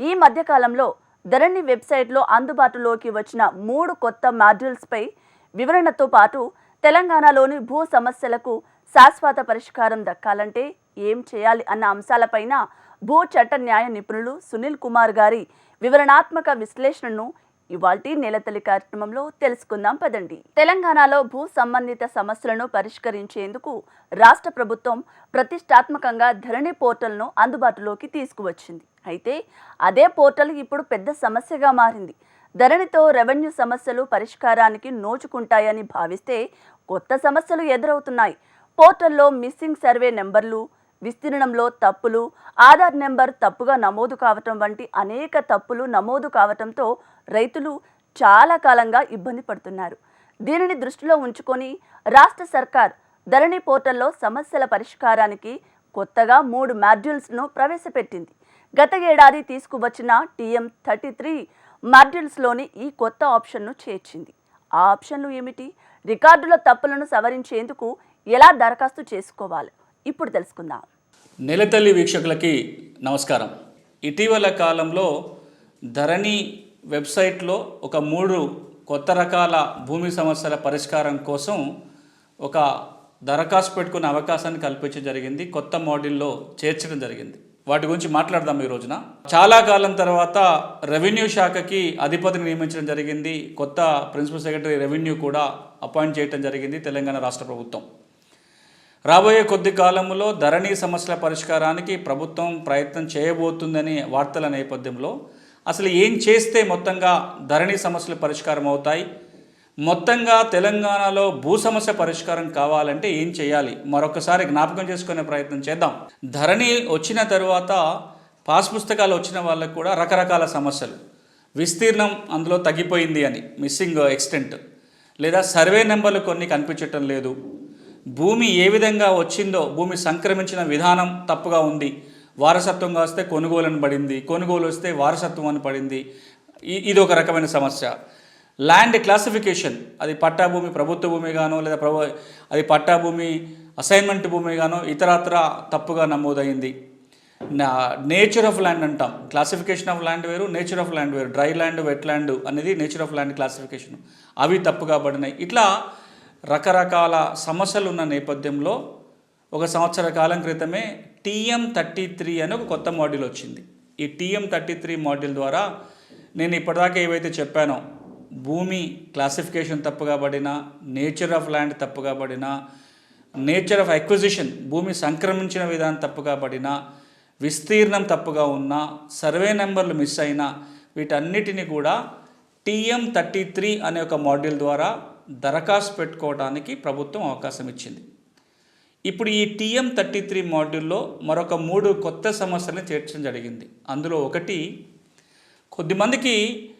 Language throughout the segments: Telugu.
ఈ మధ్యకాలంలో ధరణి వెబ్సైట్లో అందుబాటులోకి వచ్చిన మూడు కొత్త మాడ్యూల్స్పై వివరణతో పాటు తెలంగాణలోని భూ సమస్యలకు శాశ్వత పరిష్కారం దక్కాలంటే ఏం చేయాలి అన్న అంశాలపైన భూ చట్ట న్యాయ నిపుణులు సునీల్ కుమార్ గారి వివరణాత్మక విశ్లేషణను ఇవాల్టి నెలతల్లి కార్యక్రమంలో తెలుసుకుందాం పదండి. తెలంగాణలో భూ సంబంధిత సమస్యలను పరిష్కరించేందుకు రాష్ట్ర ప్రభుత్వం ప్రతిష్టాత్మకంగా ధరణి పోర్టల్ను అందుబాటులోకి తీసుకువచ్చింది. అయితే అదే పోర్టల్ ఇప్పుడు పెద్ద సమస్యగా మారింది. ధరణితో రెవెన్యూ సమస్యలు పరిష్కారానికి నోచుకుంటాయని భావిస్తే కొత్త సమస్యలు ఎదురవుతున్నాయి. పోర్టల్లో మిస్సింగ్ సర్వే నెంబర్లు విస్తీర్ణంలో తప్పులు ఆధార్ నెంబర్ తప్పుగా నమోదు కావటం వంటి అనేక తప్పులు నమోదు కావటంతో రైతులు చాలా కాలంగా ఇబ్బంది పడుతున్నారు. దీనిని దృష్టిలో ఉంచుకొని రాష్ట్ర సర్కార్ ధరణి పోర్టల్లో సమస్యల పరిష్కారానికి కొత్తగా మూడు మాడ్యూల్స్ను ప్రవేశపెట్టింది. గత ఏడాది తీసుకువచ్చిన టీఎం థర్టీ త్రీ మాడ్యూల్స్లోని ఈ కొత్త ఆప్షన్ను చేర్చింది. ఆ ఆప్షన్లు ఏమిటి? రికార్డుల తప్పులను సవరించేందుకు ఎలా దరఖాస్తు చేసుకోవాలి? ఇప్పుడు తెలుసుకుందాం. నెలతల్లి వీక్షకులకి నమస్కారం. ఇటీవల కాలంలో ధరణి వెబ్సైట్లో ఒక మూడు కొత్త రకాల భూమి సమస్యల పరిష్కారం కోసం ఒక దరఖాస్తు పెట్టుకునే అవకాశాన్ని కల్పించడం జరిగింది. కొత్త మోడల్లో చేర్చడం జరిగింది. వాటి గురించి మాట్లాడదాం ఈ రోజున. చాలా కాలం తర్వాత రెవెన్యూ శాఖకి అధిపతిని నియమించడం జరిగింది. కొత్త ప్రిన్సిపల్ సెక్రటరీ రెవెన్యూ కూడా అపాయింట్ చేయడం జరిగింది తెలంగాణ రాష్ట్ర ప్రభుత్వం. రాబోయే కొద్ది కాలంలో ధరణి సమస్యల పరిష్కారానికి ప్రభుత్వం ప్రయత్నం చేయబోతుందని వార్తల నేపథ్యంలో అసలు ఏం చేస్తే మొత్తంగా ధరణి సమస్యలు పరిష్కారం అవుతాయి? మొత్తంగా తెలంగాణలో భూ సమస్య పరిష్కారం కావాలంటే ఏం చేయాలి? మరొకసారి జ్ఞాపకం చేసుకునే ప్రయత్నం చేద్దాం. ధరణి వచ్చిన తరువాత పాస్ పుస్తకాలు వచ్చిన వాళ్ళకు కూడా రకరకాల సమస్యలు. విస్తీర్ణం అందులో తగ్గిపోయింది అని మిస్సింగ్ ఎక్స్టెంట్. లేదా సర్వే నెంబర్లు కొన్ని కనిపించటం లేదు. భూమి ఏ విధంగా వచ్చిందో భూమి సంక్రమించిన విధానం తప్పుగా ఉంది. వారసత్వంగా వస్తే కొనుగోలు అని పడింది కొనుగోలు వస్తే వారసత్వం అని పడింది. ఇది ఒక రకమైన సమస్య. ల్యాండ్ క్లాసిఫికేషన్ అది పట్టా భూమి ప్రభుత్వ భూమి గానో లేదా ప్రభు అది పట్టా భూమి అసైన్మెంట్ భూమి గానో ఇతరత్ర తప్పుగా నమోదైంది. నా నేచర్ ఆఫ్ ల్యాండ్ అంటాం. క్లాసిఫికేషన్ ఆఫ్ ల్యాండ్ వేరు నేచర్ ఆఫ్ ల్యాండ్ వేరు. డ్రై ల్యాండ్ వెట్ ల్యాండ్ అనేది నేచర్ ఆఫ్ ల్యాండ్ క్లాసిఫికేషన్ అవి తప్పుగా పడినాయి. ఇట్లా రకరకాల సమస్యలు ఉన్న నేపథ్యంలో ఒక సంవత్సర కాలం క్రితమే టీఎం థర్టీ త్రీ అని ఒక కొత్త మాడ్యూల్ వచ్చింది. ఈ టీఎం థర్టీ త్రీ మాడ్యూల్ ద్వారా నేను ఇప్పటిదాకా ఏవైతే చెప్పానో భూమి క్లాసిఫికేషన్ తప్పుగా పడిన నేచర్ ఆఫ్ ల్యాండ్ తప్పుగా పడిన నేచర్ ఆఫ్ అక్విజిషన్ భూమి సంక్రమించిన విధానం తప్పుగా పడిన విస్తీర్ణం తప్పుగా ఉన్న సర్వే నెంబర్లు మిస్ అయినా వీటన్నిటిని కూడా టీఎం థర్టీ త్రీ అనే ఒక మాడ్యూల్ ద్వారా దరఖాస్తు పెట్టుకోవడానికి ప్రభుత్వం అవకాశం ఇచ్చింది. ఇప్పుడు ఈ టీఎం థర్టీ త్రీ మాడ్యూల్లో మరొక మూడు కొత్త సమస్యలను చేర్చడం జరిగింది. అందులో ఒకటి కొద్దిమందికి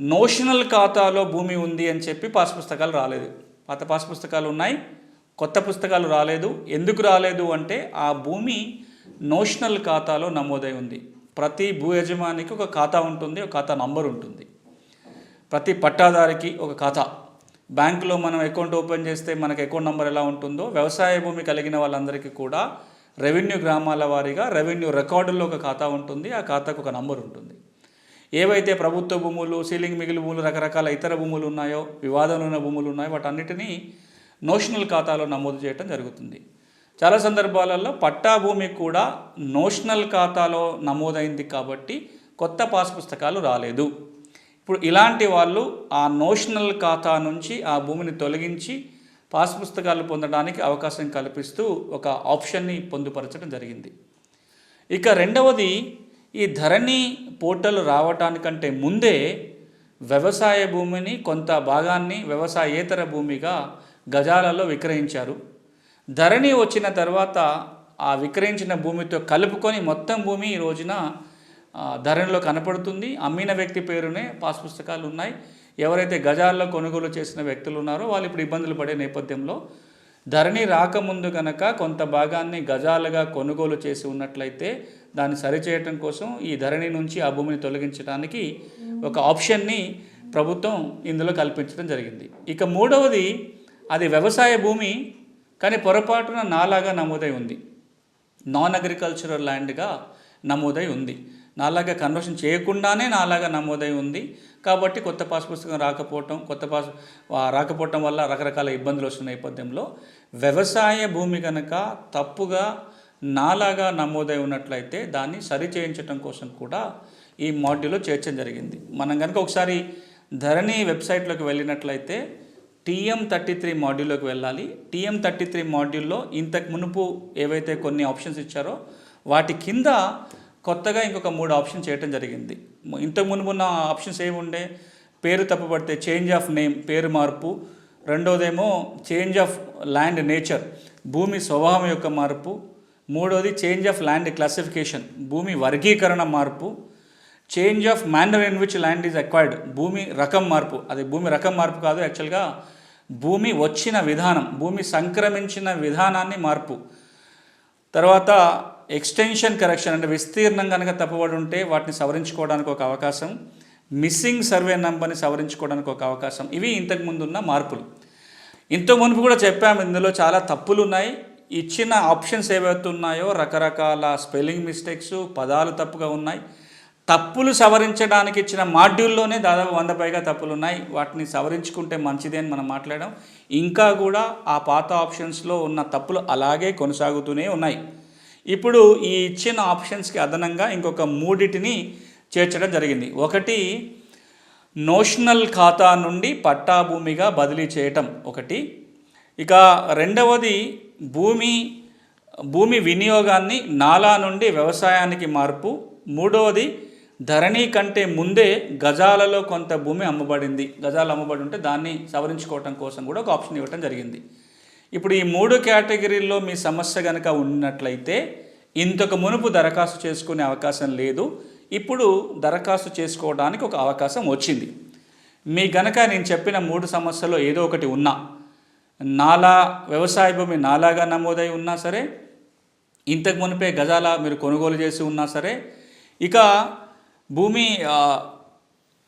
నోషనల్ ఖాతాలో భూమి ఉంది అని చెప్పి పాస్ పుస్తకాలు రాలేదు. పాత పాస్ పుస్తకాలు ఉన్నాయి కొత్త పుస్తకాలు రాలేదు. ఎందుకు రాలేదు అంటే ఆ భూమి నోషనల్ ఖాతాలో నమోదై ఉంది. ప్రతి భూ యజమానికి ఒక ఖాతా ఉంటుంది ఒక ఖాతా నంబర్ ఉంటుంది. ప్రతి పట్టాదారికి ఒక ఖాతా. బ్యాంకులో మనం అకౌంట్ ఓపెన్ చేస్తే మనకు అకౌంట్ నెంబర్ ఎలా ఉంటుందో వ్యవసాయ భూమి కలిగిన వాళ్ళందరికీ కూడా రెవెన్యూ గ్రామాల వారీగా రెవెన్యూ రికార్డుల్లో ఒక ఖాతా ఉంటుంది ఆ ఖాతాకు ఒక నంబర్ ఉంటుంది. ఏవైతే ప్రభుత్వ భూములు సీలింగ్ మిగిలి భూములు రకరకాల ఇతర భూములు ఉన్నాయో వివాదంలో ఉన్న భూములు ఉన్నాయో వాటన్నిటినీ నోషనల్ ఖాతాలో నమోదు చేయడం జరుగుతుంది. చాలా సందర్భాలలో పట్టా భూమి కూడా నోషనల్ ఖాతాలో నమోదైంది కాబట్టి కొత్త పాస్ పుస్తకాలు రాలేదు. ఇప్పుడు ఇలాంటి వాళ్ళు ఆ నోషనల్ ఖాతా నుంచి ఆ భూమిని తొలగించి పాస్ పుస్తకాలు పొందడానికి అవకాశం కల్పిస్తూ ఒక ఆప్షన్ని పొందుపరచడం జరిగింది. ఇక రెండవది ఈ ధరణి పోర్టల్ రావటానికంటే ముందే వ్యవసాయ భూమిని కొంత భాగాన్ని వ్యవసాయేతర భూమిగా గజాలలో విక్రయించారు. ధరణి వచ్చిన తర్వాత ఆ విక్రయించిన భూమితో కలుపుకొని మొత్తం భూమి ఈ రోజున ధరణిలో కనపడుతుంది. అమ్మిన వ్యక్తి పేరునే పాస్ పుస్తకాలు ఉన్నాయి. ఎవరైతే గజాల్లో కొనుగోలు చేసిన వ్యక్తులు ఉన్నారో వాళ్ళు ఇప్పుడు ఇబ్బందులు పడే నేపథ్యంలో ధరణి రాకముందు కనుక కొంత భాగాన్ని గజాలుగా కొనుగోలు చేసి ఉన్నట్లయితే దాన్ని సరిచేయటం కోసం ఈ ధరణి నుంచి ఆ భూమిని తొలగించడానికి ఒక ఆప్షన్ని ప్రభుత్వం ఇందులో కల్పించడం జరిగింది. ఇక మూడవది అది వ్యవసాయ భూమి కానీ పొరపాటున నాలాగా నమోదై ఉంది. నాన్ అగ్రికల్చరల్ ల్యాండ్గా నమోదై ఉంది. నాలాగా కన్వర్షన్ చేయకుండానే నాలాగా నమోదై ఉంది. కాబట్టి కొత్త పాస్ పుస్తకం రాకపోవటం కొత్త పాస్ రాకపోవటం వల్ల రకరకాల ఇబ్బందులు వస్తున్న నేపథ్యంలో వ్యవసాయ భూమి కనుక తప్పుగా నాలాగా నమోదై ఉన్నట్లయితే దాన్ని సరిచేయించటం కోసం కూడా ఈ మాడ్యూల్లో చేర్చడం జరిగింది. మనం కనుక ఒకసారి ధరణి వెబ్సైట్లోకి వెళ్ళినట్లయితే టీఎం థర్టీ త్రీ మాడ్యూల్లోకి వెళ్ళాలి. టీఎం థర్టీ త్రీ మాడ్యూల్లో ఇంతకు మునుపు ఏవైతే కొన్ని ఆప్షన్స్ ఇచ్చారో వాటి కింద కొత్తగా ఇంకొక మూడు ఆప్షన్ చేయటం జరిగింది. ఇంతకు మునుపు ఉన్న ఆప్షన్స్ ఏముండే? పేరు తప్పుపడితే చేంజ్ ఆఫ్ నేమ్ పేరు మార్పు. రెండోదేమో చేంజ్ ఆఫ్ ల్యాండ్ నేచర్ భూమి స్వభావం యొక్క మార్పు. మూడోది చేంజ్ ఆఫ్ ల్యాండ్ క్లాసిఫికేషన్ భూమి వర్గీకరణ మార్పు. Change of manner in which land is acquired భూమి రకం మార్పు. అది భూమి రకం మార్పు కాదు యాక్చువల్గా భూమి వచ్చిన విధానం భూమి సంక్రమించిన విధానాన్ని మార్పు. తర్వాత ఎక్స్టెన్షన్ కరెక్షన్ అంటే విస్తీర్ణం కనుక తప్పుబడి ఉంటే వాటిని సవరించుకోవడానికి ఒక అవకాశం మిస్సింగ్ సర్వే నంబర్ని సవరించుకోవడానికి ఒక అవకాశం. ఇవి ఇంతకుముందు ఉన్న మార్పులు. ఇంత మునుపు కూడా చెప్పాము ఇందులో చాలా తప్పులు ఉన్నాయి ఇచ్చిన ఆప్షన్స్ ఏవైతే ఉన్నాయో రకరకాల స్పెల్లింగ్ మిస్టేక్స్ పదాలు తప్పుగా ఉన్నాయి. తప్పులు సవరించడానికి ఇచ్చిన మాడ్యూల్లోనే దాదాపు వంద పైగా తప్పులు ఉన్నాయి వాటిని సవరించుకుంటే మంచిదే అని మనం మాట్లాడడం ఇంకా కూడా ఆ పాత ఆప్షన్స్లో ఉన్న తప్పులు అలాగే కొనసాగుతూనే ఉన్నాయి. ఇప్పుడు ఈ ఇచ్చిన ఆప్షన్స్కి అదనంగా ఇంకొక మూడిటిని చేర్చడం జరిగింది. ఒకటి నోషనల్ ఖాతా నుండి పట్టా భూమిగా బదిలీ చేయటం ఒకటి. ఇక రెండవది భూమి భూమి వినియోగాన్ని నాలా నుండి వ్యవసాయానికి మార్పు. మూడవది ధరణి కంటే ముందే గజాలలో కొంత భూమి అమ్మబడింది. గజాలు అమ్మబడి ఉంటే దాన్ని సవరించుకోవటం కోసం కూడా ఒక ఆప్షన్ ఇవ్వటం జరిగింది. ఇప్పుడు ఈ మూడు కేటగిరీల్లో మీ సమస్య కనుక ఉన్నట్లయితే ఇంతకు మునుపు దరఖాస్తు చేసుకునే అవకాశం లేదు. ఇప్పుడు దరఖాస్తు చేసుకోవడానికి ఒక అవకాశం వచ్చింది. మీ గనక నేను చెప్పిన మూడు సమస్యల్లో ఏదో ఒకటి ఉన్నా నాలా వ్యవసాయ భూమి నాలాగా నమోదై ఉన్నా సరే ఇంతకు మునిపే గజాల మీరు కొనుగోలు చేసి ఉన్నా సరే ఇక భూమి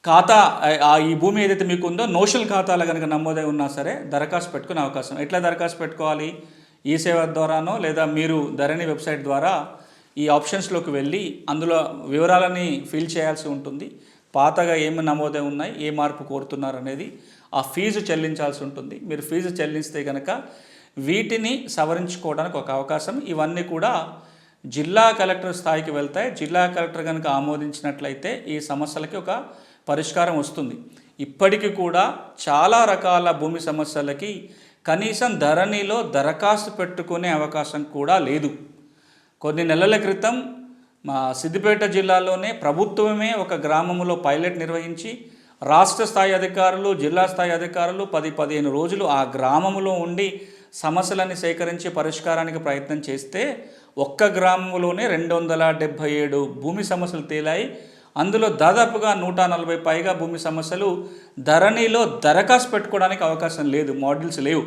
ఖాతా ఆ- ఈ భూమి ఏదైతే మీకు ఉందో నోషల్ ఖాతాలో కనుక నమోదై ఉన్నా సరే దరఖాస్తు పెట్టుకునే అవకాశం. ఎట్లా దరఖాస్తు పెట్టుకోవాలి? ఈ సేవ ద్వారానో లేదా మీరు ధరణి వెబ్సైట్ ద్వారా ఈ ఆప్షన్స్లోకి వెళ్ళి అందులో వివరాలని ఫిల్ చేయాల్సి ఉంటుంది. పాతగా ఏమి నమోదై ఉన్నాయి ఏ మార్పు కోరుతున్నారు అనేది ఆ ఫీజు చెల్లించాల్సి ఉంటుంది. మీరు ఫీజు చెల్లిస్తే కనుక వీటిని సవరించుకోవడానికి ఒక అవకాశం. ఇవన్నీ కూడా జిల్లా కలెక్టర్ స్థాయికి వెళ్తాయి. జిల్లా కలెక్టర్ కనుక ఆమోదించినట్లయితే ఈ సమస్యలకి ఒక పరిష్కారం వస్తుంది. ఇప్పటికీ కూడా చాలా రకాల భూమి సమస్యలకి కనీసం ధరణిలో దరఖాస్తు పెట్టుకునే అవకాశం కూడా లేదు. కొన్ని నెలల క్రితం మా సిద్దిపేట జిల్లాలోనే ప్రభుత్వమే ఒక గ్రామంలో పైలట్ నిర్వహించి రాష్ట్ర స్థాయి అధికారులు జిల్లా స్థాయి అధికారులు పది పదిహేను రోజులు ఆ గ్రామంలో ఉండి సమస్యలన్నీ సేకరించి పరిష్కారానికి ప్రయత్నం చేస్తే ఒక్క గ్రామంలోనే రెండు వందల డెబ్భై ఏడు భూమి సమస్యలు తేలాయి. అందులో దాదాపుగా నూట నలభై పైగా భూమి సమస్యలు ధరణిలో దరఖాస్తు పెట్టుకోవడానికి అవకాశం లేదు మోడల్స్ లేవు.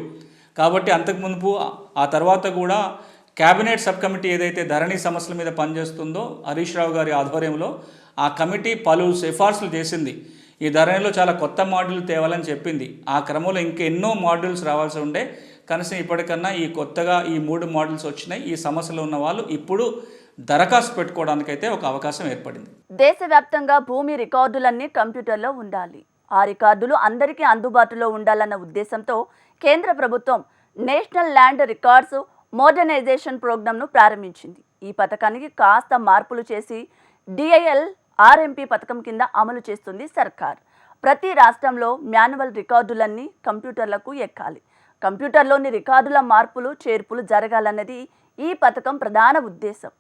కాబట్టి అంతకు ఆ తర్వాత కూడా కేబినెట్ సబ్ కమిటీ ఏదైతే ధరణి సమస్యల మీద పనిచేస్తుందో హరీష్ రావు గారి ఆధ్వర్యంలో ఆ కమిటీ పలు సిఫార్సులు చేసింది. ఈ ధరణిలో చాలా కొత్త మాడ్యూల్ తేవాలని చెప్పింది. ఆ క్రమంలో ఇంకెన్నో మాడ్యూల్స్ రావాల్సి ఉండే. కనీసం ఇప్పటికన్నా ఈ కొత్తగా ఈ మూడు మాడ్యూల్స్ వచ్చినాయి. ఈ సమస్యలు ఉన్న వాళ్ళు ఇప్పుడు దరఖాస్తు పెట్టుకోవడానికైతే ఒక అవకాశం ఏర్పడింది. దేశవ్యాప్తంగా భూమి రికార్డులన్నీ కంప్యూటర్లో ఉండాలి. ఆ రికార్డులు అందరికీ అందుబాటులో ఉండాలన్న ఉద్దేశంతో కేంద్ర ప్రభుత్వం నేషనల్ ల్యాండ్ రికార్డ్స్ మోడర్నైజేషన్ ప్రోగ్రాంను ప్రారంభించింది. ఈ పథకానికి కాస్త మార్పులు చేసి డిఐఎల్ ఆర్ఎంపీ పథకం కింద అమలు చేస్తుంది సర్కార్. ప్రతి రాష్ట్రంలో మాన్యువల్ రికార్డులన్నీ కంప్యూటర్లకు ఎక్కాలి. కంప్యూటర్లోని రికార్డుల మార్పులు చేర్పులు జరగాలన్నది ఈ పథకం ప్రధాన ఉద్దేశం.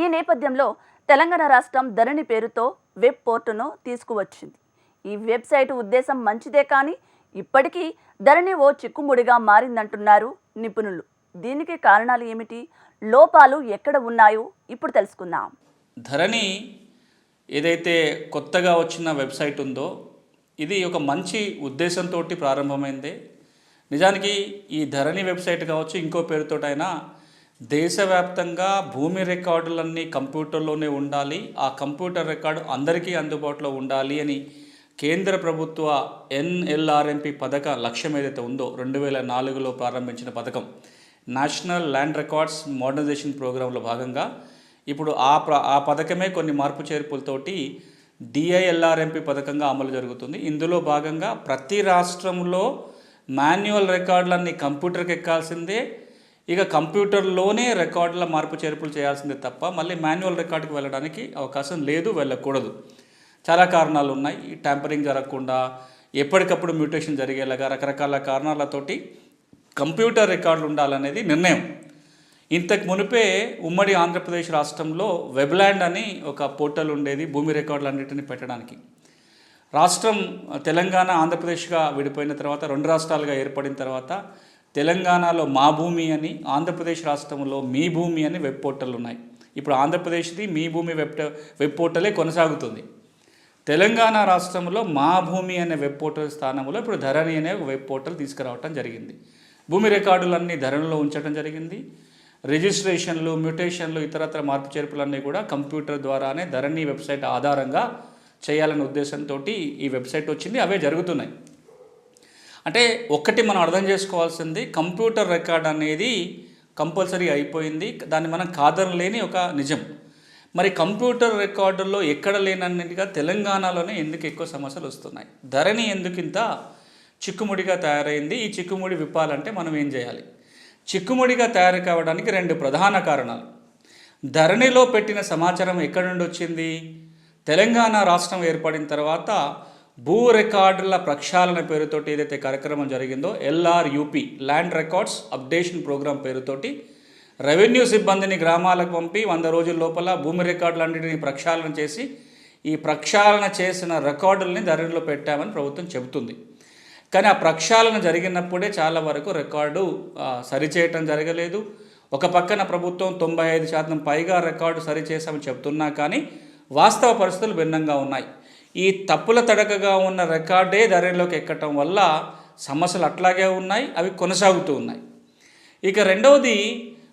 ఈ నేపథ్యంలో తెలంగాణ రాష్ట్రం ధరణి పేరుతో వెబ్ పోర్టును తీసుకువచ్చింది. ఈ వెబ్సైట్ ఉద్దేశం మంచిదే కానీ ఇప్పటికీ ధరణి ఓ చిక్కుముడిగా మారిందంటున్నారు నిపుణులు. దీనికి కారణాలు ఏమిటి? లోపాలు ఎక్కడ ఉన్నాయో ఇప్పుడు తెలుసుకుందాం. ధరణి ఏదైతే కొత్తగా వచ్చిన వెబ్సైట్ ఉందో ఇది ఒక మంచి ఉద్దేశంతో ప్రారంభమైంది. నిజానికి ఈ ధరణి వెబ్సైట్ కావచ్చు ఇంకో పేరుతోటైనా దేశవ్యాప్తంగా భూమి రికార్డులన్నీ కంప్యూటర్లోనే ఉండాలి ఆ కంప్యూటర్ రికార్డు అందరికీ అందుబాటులో ఉండాలి అని కేంద్ర ప్రభుత్వ ఎన్ఎల్ఆర్ఎంపి పథక లక్ష్యం ఏదైతే ఉందో రెండు వేల నాలుగులో ప్రారంభించిన పథకం. నేషనల్ ల్యాండ్ రికార్డ్స్ మోడర్నైజేషన్ ప్రోగ్రాంలో భాగంగా ఇప్పుడు ఆ ప్ర ఆ పథకమే కొన్ని మార్పు చేర్పులతోటి డిఐఎల్ఆర్ఎంపి పథకంగా అమలు జరుగుతుంది. ఇందులో భాగంగా ప్రతి రాష్ట్రంలో మాన్యువల్ రికార్డులన్నీ కంప్యూటర్కి ఎక్కాల్సిందే ఇక కంప్యూటర్లోనే రికార్డుల మార్పు చేర్పులు చేయాల్సిందే తప్ప మళ్ళీ మాన్యువల్ రికార్డుకి వెళ్ళడానికి అవకాశం లేదు వెళ్ళకూడదు. చాలా కారణాలు ఉన్నాయి. ఈ ట్యాంపరింగ్ జరగకుండా ఎప్పటికప్పుడు మ్యూటేషన్ జరిగేలాగా రకరకాల కారణాలతోటి కంప్యూటర్ రికార్డులు ఉండాలనేది నిర్ణయం. ఇంతకు మునిపే ఉమ్మడి ఆంధ్రప్రదేశ్ రాష్ట్రంలో వెబ్ల్యాండ్ అని ఒక పోర్టల్ ఉండేది భూమి రికార్డులన్నింటినీ పెట్టడానికి. రాష్ట్రం తెలంగాణ ఆంధ్రప్రదేశ్గా విడిపోయిన తర్వాత రెండు రాష్ట్రాలుగా ఏర్పడిన తర్వాత తెలంగాణలో మా భూమి అని ఆంధ్రప్రదేశ్ రాష్ట్రంలో మీ భూమి అని వెబ్ పోర్టల్ ఉన్నాయి. ఇప్పుడు ఆంధ్రప్రదేశ్ది మీ భూమి వెబ్ వెబ్ పోర్టలే కొనసాగుతుంది. తెలంగాణ రాష్ట్రంలో మా భూమి అనే వెబ్ పోర్టల్ స్థానంలో ఇప్పుడు ధరణి అనే వెబ్ పోర్టల్ తీసుకురావటం జరిగింది. భూమి రికార్డులన్నీ ధరణిలో ఉంచడం జరిగింది. రిజిస్ట్రేషన్లు మ్యూటేషన్లు ఇతరత్ర మార్పు చేర్పులన్నీ కూడా కంప్యూటర్ ద్వారానే ధరణి వెబ్సైట్ ఆధారంగా చేయాలనే ఉద్దేశంతో ఈ వెబ్సైట్ వచ్చింది. అవే జరుగుతున్నాయి. అంటే ఒక్కటి మనం అర్థం చేసుకోవాల్సింది కంప్యూటర్ రికార్డ్ అనేది కంపల్సరీ అయిపోయింది. దాన్ని మనం కాదనలేని ఒక నిజం. మరి కంప్యూటర్ రికార్డుల్లో ఎక్కడ లేనన్నిటిగా తెలంగాణలోనే ఎందుకు ఎక్కువ సమస్యలు వస్తున్నాయి? ధరణి ఎందుకు ఇంత చిక్కుముడిగా తయారైంది? ఈ చిక్కుముడి విప్పాలంటే మనం ఏం చేయాలి? చిక్కుముడిగా తయారు కావడానికి రెండు ప్రధాన కారణాలు. ధరణిలో పెట్టిన సమాచారం ఎక్కడి నుండి వచ్చింది? తెలంగాణ రాష్ట్రం ఏర్పడిన తర్వాత భూ రికార్డుల ప్రక్షాళన పేరుతోటి ఏదైతే కార్యక్రమం జరిగిందో LRUP land records updation program పేరుతోటి రెవెన్యూ సిబ్బందిని గ్రామాలకు పంపి వంద రోజుల లోపల భూమి రికార్డులన్నింటినీ ప్రక్షాళన చేసి ఈ ప్రక్షాళన చేసిన రికార్డుల్ని ధరణిలో పెట్టామని ప్రభుత్వం చెబుతుంది. కానీ ఆ ప్రక్షాళన జరిగినప్పుడే చాలా వరకు రికార్డు సరిచేయటం జరగలేదు. ఒక పక్కన ప్రభుత్వం తొంభై ఐదు శాతం పైగా రికార్డు సరిచేసామని చెప్తున్నా కానీ వాస్తవ పరిస్థితులు భిన్నంగా ఉన్నాయి. ఈ తప్పుల తడకగా ఉన్న రికార్డే ధరలోకి ఎక్కటం వల్ల సమస్యలు అట్లాగే ఉన్నాయి అవి కొనసాగుతూ ఉన్నాయి. ఇక రెండవది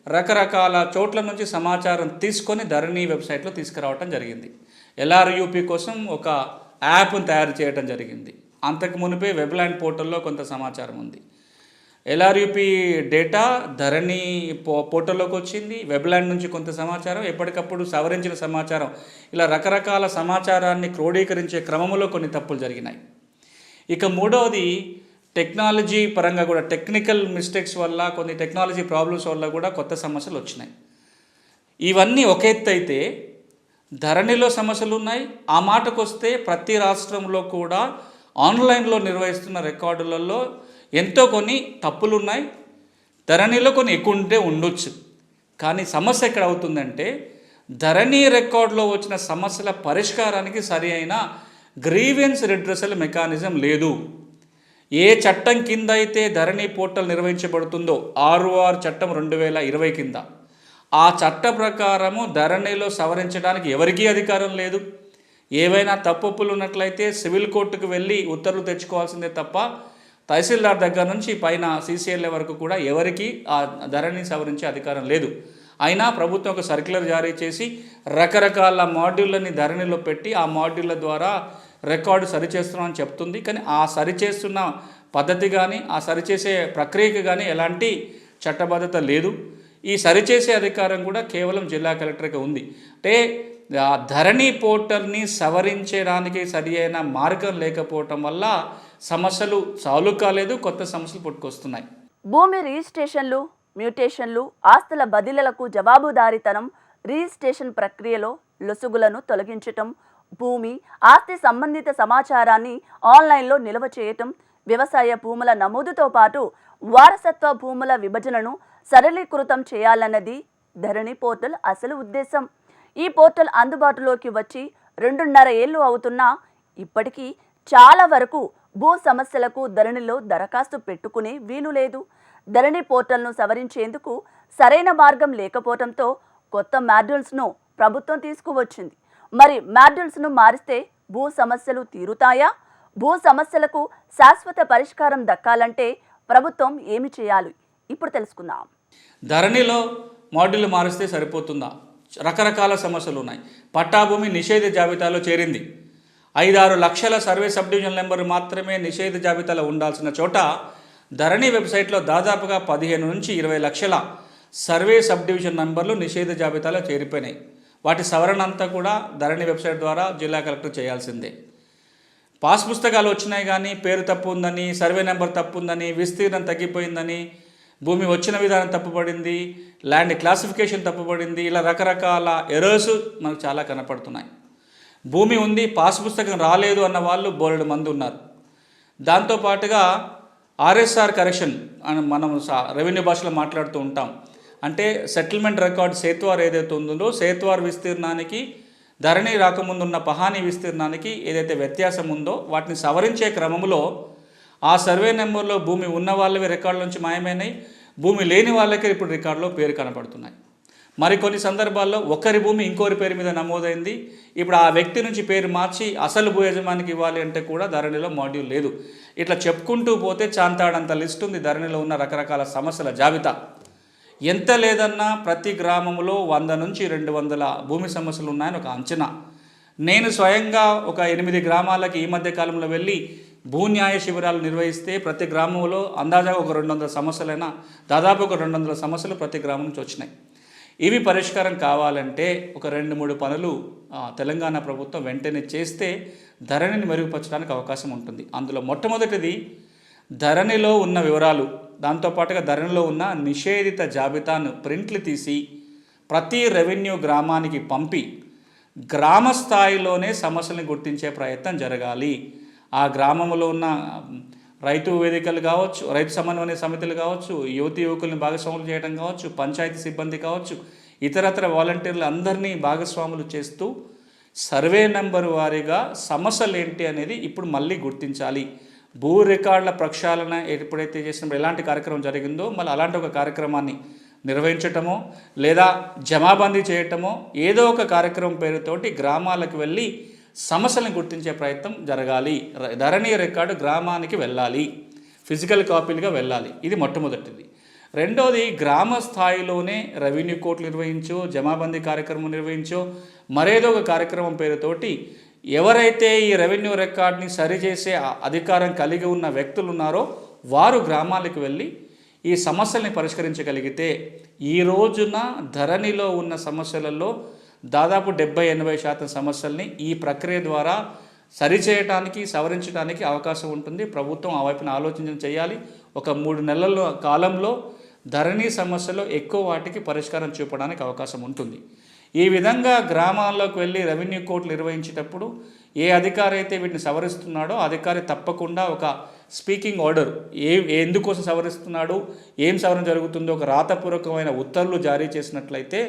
రకరకాల చోట్ల నుంచి సమాచారం తీసుకొని ధరణి వెబ్సైట్లో తీసుకురావటం జరిగింది. ఎల్ఆర్యూపీ కోసం ఒక యాప్ను తయారు చేయడం జరిగింది. అంతకు మునిపే వెబ్లాండ్ పోర్టల్లో కొంత సమాచారం ఉంది. ఎల్ఆర్యూపీ డేటా ధరణి పో పోర్టల్లోకి వచ్చింది. వెబ్లాండ్ నుంచి కొంత సమాచారం ఎప్పటికప్పుడు సవరించిన సమాచారం. ఇలా రకరకాల సమాచారాన్ని క్రోడీకరించే క్రమంలో కొన్ని తప్పులు జరిగినాయి. ఇక మూడవది టెక్నాలజీ పరంగా కూడా టెక్నికల్ మిస్టేక్స్ వల్ల కొన్ని టెక్నాలజీ ప్రాబ్లమ్స్ వల్ల కూడా కొత్త సమస్యలు వచ్చినాయి. ఇవన్నీ ఒక ఎత్తు అయితే ధరణిలో సమస్యలు ఉన్నాయి. ఆ మాటకు వస్తే ప్రతి రాష్ట్రంలో కూడా ఆన్లైన్లో నిర్వహిస్తున్న రికార్డులలో ఎంతో కొన్ని తప్పులు ఉన్నాయి ధరణిలో కొన్ని ఎక్కువ ఉంటే ఉండొచ్చు. కానీ సమస్య ఎక్కడ అవుతుందంటే ధరణి రికార్డులో వచ్చిన సమస్యల పరిష్కారానికి సరి అయిన గ్రీవెన్స్ రిడ్రెసల్ మెకానిజం లేదు. ఏ చట్టం కింద అయితే ధరణి పోర్టల్ నిర్వహించబడుతుందో ఆర్ఓఆర్ చట్టం రెండు వేల ఇరవై కింద ఆ చట్ట ప్రకారము ధరణిలో సవరించడానికి ఎవరికీ అధికారం లేదు. ఏవైనా తప్పులు ఉన్నట్లయితే సివిల్ కోర్టుకు వెళ్ళి ఉత్తర్వులు తెచ్చుకోవాల్సిందే తప్ప తహసీల్దార్ దగ్గర నుంచి పైన సీసీఎల్ఏ వరకు కూడా ఎవరికి ఆ ధరని సవరించే అధికారం లేదు. అయినా ప్రభుత్వం ఒక సర్క్యులర్ జారీ చేసి రకరకాల మాడ్యూళ్ళని ధరణిలో పెట్టి ఆ మాడ్యూళ్ళ ద్వారా రికార్డు సరిచేస్తున్నామని చెప్తుంది. కానీ ఆ సరిచేస్తున్న పద్ధతి కానీ ఆ సరిచేసే ప్రక్రియకి కానీ ఎలాంటి చట్టబద్ధత లేదు. ఈ సరిచేసే అధికారం కూడా కేవలం జిల్లా కలెక్టర్కి ఉంది. అంటే ఆ ధరణి పోర్టల్ని సవరించడానికి సరి అయిన మార్గం లేకపోవటం వల్ల సమస్యలు సాల్వ్ కాలేదు కొత్త సమస్యలు పుట్టుకొస్తున్నాయి. భూమి రిజిస్ట్రేషన్లు మ్యూటేషన్లు ఆస్తుల బదిలీలకు జవాబుదారీతనం రిజిస్ట్రేషన్ ప్రక్రియలో లొసుగులను తొలగించటం భూమి ఆస్తి సంబంధిత సమాచారాన్ని ఆన్లైన్లో నిల్వ చేయటం వ్యవసాయ భూముల నమోదుతో పాటు వారసత్వ భూముల విభజనను సరళీకృతం చేయాలన్నది ధరణి పోర్టల్ అసలు ఉద్దేశం. ఈ పోర్టల్ అందుబాటులోకి వచ్చి రెండున్నర ఏళ్ళు అవుతున్నా ఇప్పటికీ చాలా వరకు భూ సమస్యలకు ధరణిలో దరఖాస్తు పెట్టుకునే వీలు లేదు. ధరణి పోర్టల్ను సవరించేందుకు సరైన మార్గం లేకపోవడంతో కొత్త మాడ్యూల్స్ను ప్రభుత్వం తీసుకువచ్చింది. మరి మాడ్యూల్స్ను మారిస్తే భూ సమస్యలు తీరుతాయా? భూ సమస్యలకు శాశ్వత పరిష్కారం దక్కాలంటే ప్రభుత్వం ఏమి చేయాలి? ఇప్పుడు తెలుసుకుందాం. ధరణిలో మాడ్యూల్ మారిస్తే సరిపోతుందా? రకరకాల సమస్యలు ఉన్నాయి. పట్టాభూమి నిషేధ జాబితాలో చేరింది. ఐదారు లక్షల సర్వే సబ్ డివిజన్ నెంబర్ మాత్రమే నిషేధ జాబితాలో ఉండాల్సిన చోట ధరణి వెబ్సైట్లో దాదాపుగా పదిహేను నుంచి ఇరవై లక్షల సర్వే సబ్ డివిజన్ నంబర్లు నిషేధ జాబితాలో చేరిపోయినాయి. వాటి సవరణ అంతా కూడా ధరణి వెబ్సైట్ ద్వారా జిల్లా కలెక్టర్ చేయాల్సిందే. పాస్ పుస్తకాలు వచ్చినాయి కానీ పేరు తప్పు ఉందని సర్వే నెంబర్ తప్పు ఉందని విస్తీర్ణం తగ్గిపోయిందని భూమి వచ్చిన విధానం తప్పుపడింది ల్యాండ్ క్లాసిఫికేషన్ తప్పుపడింది ఇలా రకరకాల ఎరర్స్ మనకు చాలా కనపడుతున్నాయి. భూమి ఉంది పాస్ పుస్తకం రాలేదు అన్న వాళ్ళు బోలెడు మంది ఉన్నారు. దాంతోపాటుగా ఆర్ఎస్ఆర్ కరెక్షన్ అని మనం సా- రెవెన్యూ భాషలో మాట్లాడుతూ ఉంటాం. అంటే సెటిల్మెంట్ రికార్డ్ సేత్వార్ ఏదైతే ఉందో సేత్వార్ విస్తీర్ణానికి ధరణి రాకముందున్న పహాని విస్తీర్ణానికి ఏదైతే వ్యత్యాసం ఉందో వాటిని సవరించే క్రమంలో ఆ సర్వే నెంబర్లో భూమి ఉన్న వాళ్ళవి రికార్డుల నుంచి మాయమైనాయి. భూమి లేని వాళ్ళకే ఇప్పుడు రికార్డులో పేరు కనపడుతున్నాయి. మరికొన్ని సందర్భాల్లో ఒకరి భూమి ఇంకోరి పేరు మీద నమోదైంది. ఇప్పుడు ఆ వ్యక్తి నుంచి పేరు మార్చి అసలు భూ యజమానికి ఇవ్వాలి అంటే కూడా ధరణిలో మాడ్యూల్ లేదు. ఇట్లా చెప్పుకుంటూ పోతే చాంతాడంత లిస్ట్ ఉంది. ధరణిలో ఉన్న రకరకాల సమస్యల జాబితా. ఎంత లేదన్నా ప్రతి గ్రామంలో వంద నుంచి రెండు వందల భూమి సమస్యలు ఉన్నాయని ఒక అంచనా. నేను స్వయంగా ఒక ఎనిమిది గ్రామాలకి ఈ మధ్య కాలంలో వెళ్ళి భూ న్యాయ శిబిరాలు నిర్వహిస్తే ప్రతి గ్రామంలో అందాజా ఒక రెండు వందల సమస్యలైనా దాదాపు ఒక రెండు వందల సమస్యలు ప్రతి గ్రామం నుంచి వచ్చినాయి. ఇవి పరిష్కారం కావాలంటే ఒక రెండు మూడు పనులు తెలంగాణ ప్రభుత్వం వెంటనే చేస్తే ధరణిని మెరుగుపరచడానికి అవకాశం ఉంటుంది. అందులో మొట్టమొదటిది ధరణిలో ఉన్న వివరాలు దాంతోపాటుగా ధరణిలో ఉన్న నిషేధిత జాబితాను ప్రింట్లు తీసి ప్రతి రెవెన్యూ గ్రామానికి పంపి గ్రామ స్థాయిలోనే సమస్యలను గుర్తించే ప్రయత్నం జరగాలి. ఆ గ్రామంలో ఉన్న రైతు వేదికలు కావచ్చు రైతు సమన్వయ సమితులు కావచ్చు యువతి యువకుల్ని భాగస్వాములు చేయడం కావచ్చు పంచాయతీ సిబ్బంది కావచ్చు ఇతరత్ర వాలంటీర్లు అందరినీ భాగస్వాములు చేస్తూ సర్వే నెంబర్ వారీగా సమస్యలు ఏంటి అనేది ఇప్పుడు మళ్ళీ గుర్తించాలి. భూ రికార్డుల ప్రక్షాళన ఎప్పుడైతే చేసినప్పుడు ఎలాంటి కార్యక్రమం జరిగిందో మళ్ళీ అలాంటి ఒక కార్యక్రమాన్ని నిర్వహించటమో లేదా జమాబందీ చేయటమో ఏదో ఒక కార్యక్రమం పేరుతోటి గ్రామాలకు వెళ్ళి సమస్యలను గుర్తించే ప్రయత్నం జరగాలి. ధరణీయ ధరణి రికార్డు గ్రామానికి వెళ్ళాలి. ఫిజికల్ కాపీలుగా వెళ్ళాలి. ఇది మొట్టమొదటిది. రెండోది గ్రామ స్థాయిలోనే రెవెన్యూ కోర్టులు నిర్వహించో జమాబందీ కార్యక్రమం నిర్వహించో మరేదో ఒక కార్యక్రమం పేరుతోటి ఎవరైతే ఈ రెవెన్యూ రికార్డ్ని సరిచేసే అధికారం కలిగి ఉన్న వ్యక్తులు ఉన్నారో వారు గ్రామాలకు వెళ్ళి ఈ సమస్యల్ని పరిష్కరించగలిగితే ఈ రోజున ధరణిలో ఉన్న సమస్యలలో దాదాపు డెబ్బై ఎనభై శాతం సమస్యల్ని ఈ ప్రక్రియ ద్వారా సరిచేయటానికి సవరించడానికి అవకాశం ఉంటుంది. ప్రభుత్వం ఆ వైపున ఆలోచన చేయాలి. ఒక మూడు నెలల కాలంలో ధరణి సమస్యలో ఎక్కువ వాటికి పరిష్కారం చూపడానికి అవకాశం ఉంటుంది. ఈ విధంగా గ్రామాల్లోకి వెళ్ళి రెవెన్యూ కోర్టులు నిర్వహించేటప్పుడు ఏ అధికారి అయితే వీటిని సవరిస్తున్నాడో అధికారి తప్పకుండా ఒక స్పీకింగ్ ఆర్డర్. ఏ ఎందుకోసం సవరిస్తున్నాడు ఏం సవరణ జరుగుతుందో ఒక రాతపూర్వకమైన ఉత్తర్వులు జారీ చేసినట్లయితే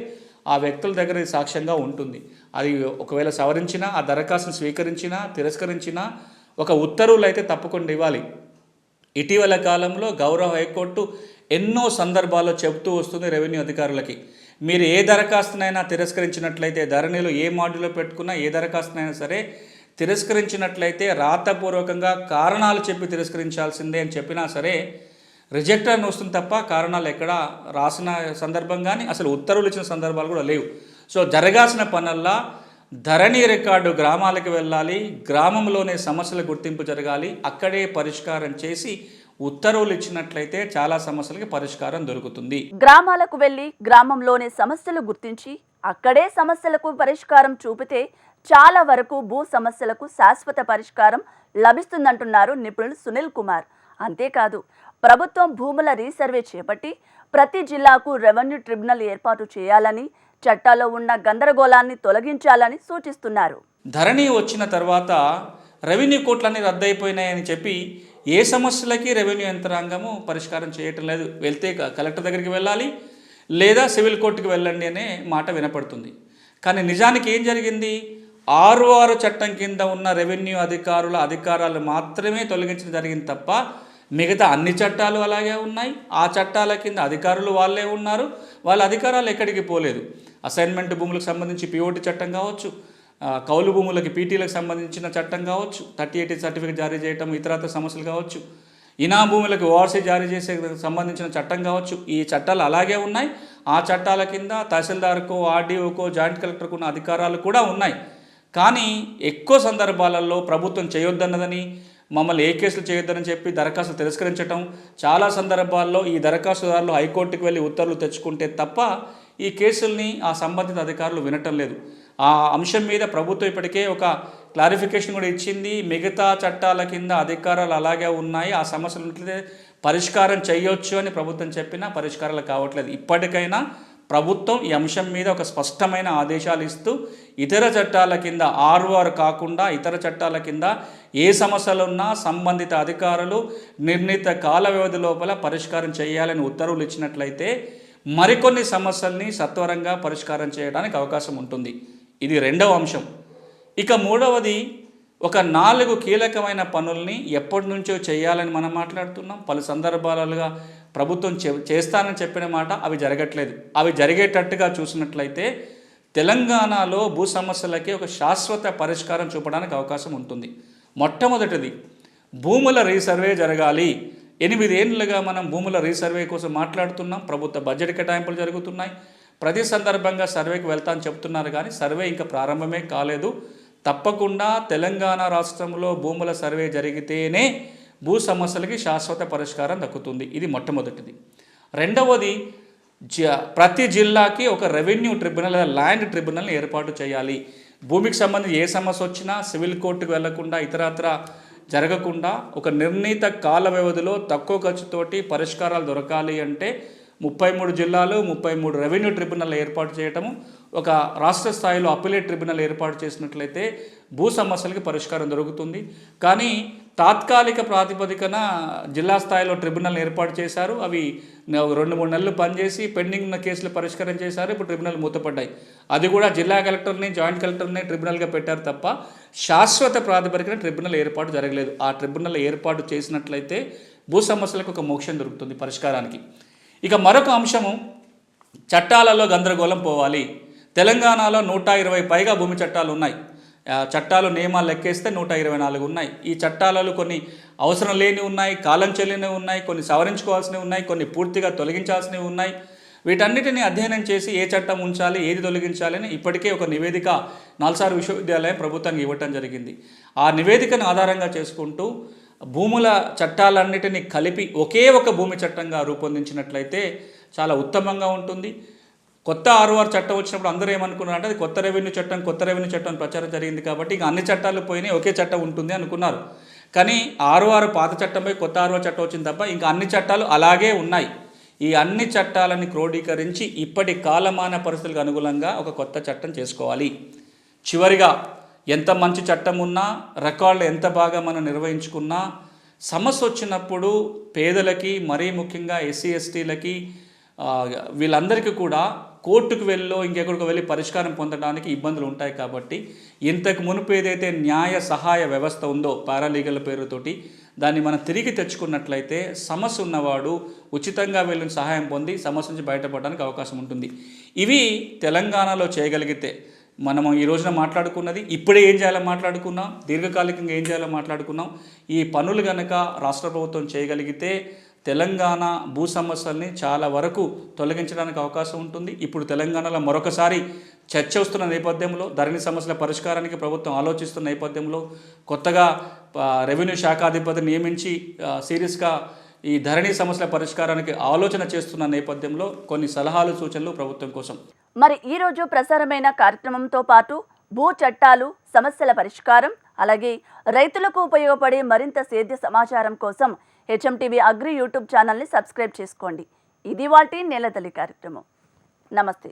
ఆ వ్యక్తుల దగ్గర సాక్ష్యంగా ఉంటుంది. అది ఒకవేళ సవరించినా ఆ దరఖాస్తును స్వీకరించినా తిరస్కరించినా ఒక ఉత్తర్వులు అయితే తప్పకుండా ఇవ్వాలి. ఇటీవల కాలంలో గౌరవ హైకోర్టు ఎన్నో సందర్భాల్లో చెబుతూ వస్తుంది రెవెన్యూ అధికారులకి. మీరు ఏ దరఖాస్తునైనా తిరస్కరించినట్లయితే ధరణిలో ఏ మాడ్యూల్లో పెట్టుకున్నా ఏ దరఖాస్తునైనా సరే తిరస్కరించినట్లయితే రాతపూర్వకంగా కారణాలు చెప్పి తిరస్కరించాల్సిందే అని చెప్పినా సరే రిజెక్ట్ అని వస్తుంది తప్ప కారణాలు ఎక్కడ రాసిన సందర్భం కానీ అసలు ఉత్తర్వులు ఇచ్చిన సందర్భాలు కూడా లేవు. సో జరగాల్సిన పనుల్లా ధరణి రికార్డు గ్రామాలకు వెళ్ళాలి గ్రామంలోనే సమస్యల గుర్తింపు జరగాలి అక్కడే పరిష్కారం చేసి ఉత్తర్వులు ఇచ్చినట్లయితే చాలా సమస్యలకి పరిష్కారం దొరుకుతుంది. గ్రామాలకు వెళ్ళి గ్రామంలోనే సమస్యలు గుర్తించి అక్కడే సమస్యలకు పరిష్కారం చూపితే చాలా వరకు భూ సమస్యలకు శాశ్వత పరిష్కారం లభిస్తుందంటున్నారు నిపుణులు సునీల్ కుమార్. అంతేకాదు ప్రభుత్వం భూముల రీసర్వే చేపట్టి ప్రతి జిల్లాకు రెవెన్యూ ట్రిబ్యునల్ ఏర్పాటు చేయాలని చట్టాల్లో ఉన్న గందరగోళాన్ని తొలగించాలని సూచిస్తున్నారు. ధరణి వచ్చిన తర్వాత రెవెన్యూ కోట్లన్నీ రద్దయిపోయినాయని చెప్పి ఏ సమస్యలకి రెవెన్యూ యంత్రాంగము పరిష్కారం చేయటం లేదు. వెళ్తే క- కలెక్టర్ దగ్గరికి వెళ్ళాలి లేదా సివిల్ కోర్టుకి వెళ్ళండి అనే మాట వినపడుతుంది. కానీ నిజానికి ఏం జరిగింది? ఆరు ఆరు చట్టం కింద ఉన్న రెవెన్యూ అధికారుల అధికారాలు మాత్రమే తొలగించడం జరిగింది తప్ప మిగతా అన్ని చట్టాలు అలాగే ఉన్నాయి. ఆ చట్టాల కింద అధికారులు వాళ్ళే ఉన్నారు. వాళ్ళ అధికారాలు ఎక్కడికి పోలేదు. అసైన్మెంట్ భూములకు సంబంధించి పిఓటి చట్టం కావచ్చు కౌలు భూములకి పీటీలకు సంబంధించిన చట్టం కావచ్చు థర్టీ ఎయిటీ సర్టిఫికేట్ జారీ చేయటం ఇతరత్ర సమస్యలు కావచ్చు ఇనా భూములకు ఓఆర్సీ జారీ చేసే సంబంధించిన చట్టం కావచ్చు ఈ చట్టాలు అలాగే ఉన్నాయి. ఆ చట్టాల కింద తహసీల్దార్కో ఆర్డీఓకో జాయింట్ కలెక్టర్కు ఉన్న అధికారాలు కూడా ఉన్నాయి. కానీ ఎక్కువ సందర్భాలలో ప్రభుత్వం చేయొద్దన్నదని మమ్మల్ని ఏ కేసులు చేయొద్దని చెప్పి దరఖాస్తు తిరస్కరించటం చాలా సందర్భాల్లో ఈ దరఖాస్తుదారులు హైకోర్టుకు వెళ్ళి ఉత్తర్వులు తెచ్చుకుంటే తప్ప ఈ కేసుల్ని ఆ సంబంధిత అధికారులు వినటం లేదు. ఆ అంశం మీద ప్రభుత్వం ఇప్పటికే ఒక క్లారిఫికేషన్ కూడా ఇచ్చింది. మిగతా చట్టాల కింద అధికారాలు అలాగే ఉన్నాయి. ఆ సమస్యలు పరిష్కారం చేయొచ్చు అని ప్రభుత్వం చెప్పినా పరిష్కారాలు కావట్లేదు. ఇప్పటికైనా ప్రభుత్వం ఈ అంశం మీద ఒక స్పష్టమైన ఆదేశాలు ఇస్తూ ఇతర చట్టాల కింద ఆర్ఓఆర్ కాకుండా ఇతర చట్టాల కింద ఏ సమస్యలు ఉన్నా సంబంధిత అధికారులు నిర్ణీత కాల వ్యవధి లోపల పరిష్కారం చేయాలని ఉత్తర్వులు ఇచ్చినట్లయితే మరికొన్ని సమస్యల్ని సత్వరంగా పరిష్కారం చేయడానికి అవకాశం ఉంటుంది. ఇది రెండవ అంశం. ఇక మూడవది ఒక నాలుగు కీలకమైన పనుల్ని ఎప్పటి నుంచో చేయాలని మనం మాట్లాడుతున్నాం. పలు సందర్భాలుగా ప్రభుత్వం చేస్తానని చెప్పిన మాట అవి జరగట్లేదు. అవి జరిగేటట్టుగా చూసినట్లయితే తెలంగాణలో భూ సమస్యలకి ఒక శాశ్వత పరిష్కారం చూపడానికి అవకాశం ఉంటుంది. మొట్టమొదటిది భూముల రీసర్వే జరగాలి. ఎనిమిదేళ్ళుగా మనం భూముల రీసర్వే కోసం మాట్లాడుతున్నాం. ప్రభుత్వ బడ్జెట్ కేటాయింపులు జరుగుతున్నాయి. ప్రతి సందర్భంగా సర్వేకి వెళ్తా అని చెప్తున్నారు కానీ సర్వే ఇంకా ప్రారంభమే కాలేదు. తప్పకుండా తెలంగాణ రాష్ట్రంలో భూముల సర్వే జరిగితేనే భూ సమస్యలకి శాశ్వత పరిష్కారం దక్కుతుంది. ఇది మొట్టమొదటిది. రెండవది జ ప్రతి జిల్లాకి ఒక రెవెన్యూ ట్రిబ్యునల్ లేదా ల్యాండ్ ట్రిబ్యునల్ని ఏర్పాటు చేయాలి. భూమికి సంబంధించి ఏ సమస్య వచ్చినా సివిల్ కోర్టుకు వెళ్ళకుండా ఇతరత్ర జరగకుండా ఒక నిర్ణీత కాల వ్యవధిలో తక్కువ ఖర్చుతోటి పరిష్కారాలు దొరకాలి అంటే ముప్పై మూడు జిల్లాలు ముప్పై మూడు రెవెన్యూ ట్రిబ్యునల్ ఏర్పాటు చేయటము ఒక రాష్ట్ర స్థాయిలో అప్పిలేట్ ట్రిబ్యునల్ ఏర్పాటు చేసినట్లయితే భూ సమస్యలకి పరిష్కారం దొరుకుతుంది. కానీ తాత్కాలిక ప్రాతిపదికన జిల్లా స్థాయిలో ట్రిబ్యునల్ ఏర్పాటు చేశారు. అవి రెండు మూడు నెలలు పనిచేసి పెండింగ్ ఉన్న కేసులు పరిష్కారం చేశారు. ఇప్పుడు ట్రిబ్యునల్ మూతపడ్డాయి. అది కూడా జిల్లా కలెక్టర్ని జాయింట్ కలెక్టర్ని ట్రిబ్యునల్గా పెట్టారు తప్ప శాశ్వత ప్రాతిపదికన ట్రిబ్యునల్ ఏర్పాటు జరగలేదు. ఆ ట్రిబ్యునల్ ఏర్పాటు చేసినట్లయితే భూ సమస్యలకు ఒక మోక్షం దొరుకుతుంది పరిష్కారానికి. ఇక మరొక అంశము చట్టాలలో గందరగోళం పోవాలి. తెలంగాణలో నూట ఇరవై పైగా భూమి చట్టాలు ఉన్నాయి. చట్టాలు నియమాలు లెక్కేస్తే నూట ఇరవై నాలుగు ఉన్నాయి. ఈ చట్టాలలో కొన్ని అవసరం లేని ఉన్నాయి కాలం చెల్లినవి ఉన్నాయి కొన్ని సవరించుకోవాల్సినవి ఉన్నాయి కొన్ని పూర్తిగా తొలగించాల్సినవి ఉన్నాయి. వీటన్నిటిని అధ్యయనం చేసి ఏ చట్టం ఉంచాలి ఏది తొలగించాలని ఇప్పటికే ఒక నివేదిక నాల్సార్ విశ్వవిద్యాలయం ప్రభుత్వానికి ఇవ్వటం జరిగింది. ఆ నివేదికను ఆధారంగా చేసుకుంటూ భూముల చట్టాలన్నిటినీ కలిపి ఒకే ఒక భూమి చట్టంగా రూపొందించినట్లయితే చాలా ఉత్తమంగా ఉంటుంది. కొత్త ఆర్ఓఆర్ చట్టం వచ్చినప్పుడు అందరూ ఏమనుకున్నారు అంటే అది కొత్త రెవెన్యూ చట్టం కొత్త రెవెన్యూ చట్టం ప్రచారం జరిగింది కాబట్టి ఇక అన్ని చట్టాలు పోయినాయి ఒకే చట్టం ఉంటుంది అనుకున్నారు. కానీ ఆర్ఓఆర్ పాత చట్టంపై కొత్త ఆర్ఓఆర్ చట్టం వచ్చింది తప్ప ఇంకా అన్ని చట్టాలు అలాగే ఉన్నాయి. ఈ అన్ని చట్టాలని క్రోడీకరించి ఇప్పటి కాలమాన పరిస్థితులకు అనుగుణంగా ఒక కొత్త చట్టం చేసుకోవాలి. చివరిగా ఎంత మంచి చట్టం ఉన్నా రికార్డులు ఎంత బాగా మనం నిర్వహించుకున్నా సమస్య వచ్చినప్పుడు పేదలకి మరీ ముఖ్యంగా ఎస్సీ ఎస్టీలకి వీళ్ళందరికీ కూడా కోర్టుకు వెళ్ళో ఇంకెక్కడికి వెళ్ళి పరిష్కారం పొందడానికి ఇబ్బందులు ఉంటాయి కాబట్టి ఇంతకు మునుపు ఏదైతే న్యాయ సహాయ వ్యవస్థ ఉందో పారాలీగల్ పేరుతోటి దాన్ని మనం తిరిగి తెచ్చుకున్నట్లయితే సమస్య ఉన్నవాడు ఉచితంగా వెళ్ళిన సహాయం పొంది సమస్య నుంచి బయటపడడానికి అవకాశం ఉంటుంది. ఇవి తెలంగాణలో చేయగలిగితే మనం ఈ రోజున మాట్లాడుకున్నది ఇప్పుడే ఏం చేయాలో మాట్లాడుకున్నాం దీర్ఘకాలికంగా ఏం చేయాలో మాట్లాడుకున్నాం. ఈ పనులు కనుక రాష్ట్ర ప్రభుత్వం చేయగలిగితే తెలంగాణ భూ సమస్యల్ని చాలా వరకు తొలగించడానికి అవకాశం ఉంటుంది. ఇప్పుడు తెలంగాణలో మరొకసారి చర్చ వస్తున్న నేపథ్యంలో ధరణి సమస్యల పరిష్కారానికి ప్రభుత్వం ఆలోచిస్తున్న నేపథ్యంలో కొత్తగా రెవెన్యూ శాఖాధిపతిని నియమించి సీరియస్గా ఈ ధరణి సమస్యల పరిష్కారానికి ఆలోచన చేస్తున్న నేపథ్యంలో కొన్ని సలహాలు సూచనలు ప్రభుత్వం కోసం. మరి ఈరోజు ప్రసారమైన కార్యక్రమంతో పాటు భూ చట్టాలు సమస్యల పరిష్కారం అలాగే రైతులకు ఉపయోగపడే మరింత సేద్య సమాచారం కోసం హెచ్ఎంటీవీ అగ్రి యూట్యూబ్ ఛానల్ని సబ్స్క్రైబ్ చేసుకోండి. ఇది వాటి నేలతల్లి కార్యక్రమం. నమస్తే.